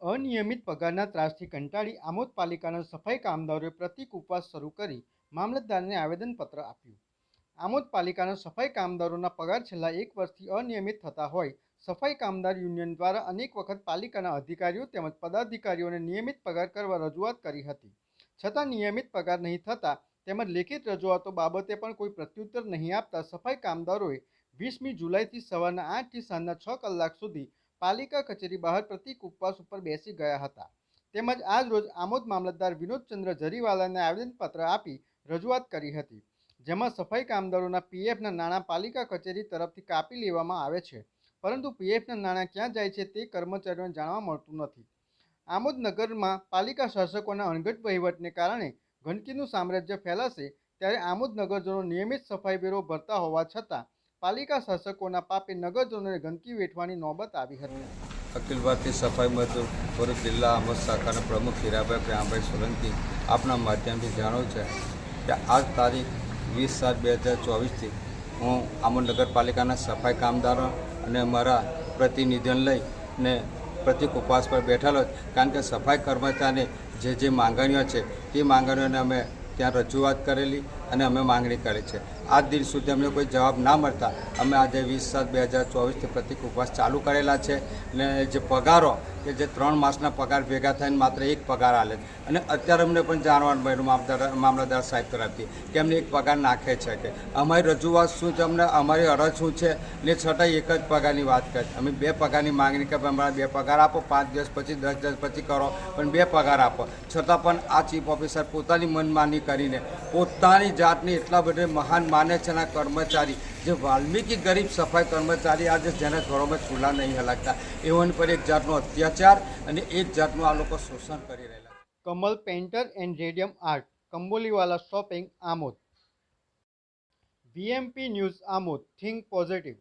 અનિયમિત પગારના ત્રાસથી કંટાળી આમોદ પાલિકાના સફાઈ કામદારોએ પ્રતિક ઉપવાસ શરૂ કરી મામલતદારને આવેદનપત્ર આપ્યું. આમોદ પાલિકાના સફાઈ કામદારોના પગાર છેલ્લા એક વર્ષથી અનિયમિત થતા હોય સફાઈ કામદાર યુનિયન દ્વારા અનેક વખત પાલિકાના અધિકારીઓ તેમજ પદાધિકારીઓને નિયમિત પગાર કરવા રજૂઆત કરી હતી. છતાં નિયમિત પગાર નહીં થતાં તેમજ લેખિત રજૂઆતો બાબતે પણ કોઈ પ્રત્યુત્તર નહીં આપતા સફાઈ કામદારોએ વીસમી જુલાઈથી સવારના આઠથી સાંજના છ કલાક સુધી પાલિકા કચેરી બહાર પ્રતિક ઉપવાસ ઉપર બેસી ગયા હતા. તેમજ આજ રોજ આમોદ મામલતદાર વિનોદચંદ્ર જરીવાલાને આવેદનપત્ર આપી રજૂઆત કરી હતી. જેમાં સફાઈ કામદારોના પીએફના નાણાં પાલિકા કચેરી તરફથી કાપી લેવામાં આવે છે. પરંતુ પીએફના નાણાં ક્યાં જાય છે તે કર્મચારીઓને જાણવા મળતું નથી. આમોદ નગરમાં પાલિકા શાસકોના અણઘટ વહીવટને કારણે ગંદકીનું સામ્રાજ્ય ફેલાશે ત્યારે આમોદ નગરજનો નિયમિત સફાઈ વેરો ભરતા હોવા છતાં પાલિકા શાસકોના પાપે નગરજનોને ગંદકી વેઠવાની નોબત આવી હતી અખિલ ભારતીય સફાઈ મજદૂર ભરૂચ જિલ્લા અમદ શાખાના પ્રમુખ હીરાભાઈ પ્રેમભાઈ સોલંકી આપના માધ્યમથી જાણવું છે કે આજ તારીખ વીસ સાત બે હજાર ચોવીસથી હું આમોદ નગરપાલિકાના સફાઈ કામદારો અને મારા પ્રતિનિધિઓને લઈને પ્રતિક ઉપવાસ પર બેઠેલો. કારણ કે સફાઈ કર્મચારીને જે જે માંગણીઓ છે, તે માંગણીઓને અમે ત્યાં રજૂઆત કરેલી અને અમે માંગણી કરી છે આજ દિન સુધી અમને કોઈ જવાબ ના મળતા. અમે આજે વીસ સાત બે હજાર ચોવીસથી પ્રતિક ઉપવાસ ચાલુ કરેલા છે અને જે પગારો, કે જે ત્રણ માસના પગાર ભેગા થઈને માત્ર એક પગાર આલે અને અત્યારે અમને પણ જાણવાનું મળ્યું મામલતદાર સાહેબ તરફથી, કે અમને એક પગાર નાખે છે કે. અમારી રજૂઆત શું છે? અમને, અમારી અરજ શું છે? ને છતાંય એક જ પગારની વાત કરી અમે બે પગારની માંગણી કે અમારા બે પગાર આપો, પાંચ દિવસ પછી, દસ દિવસ પછી કરો, પણ બે પગાર આપો. છતાં પણ આ ચીફ ઓફિસર પોતાની મનમાની કરીને, પોતાની જાતને એટલા બધા મહાન માને છે અને કર્મચારી, જે વાલ્મીકી ગરીબ સફાઈ કર્મચારી આજે જેના ઘરોમાં ચૂલા નહીં હલાકતા એઓની પર એક જાતનો અત્યાચાર અને એક જાતનું આ લોકો શોષણ કરી રહેલા Kamal painter and radium art, Kambolivala shopping Amod. VMP news Amod, think positive.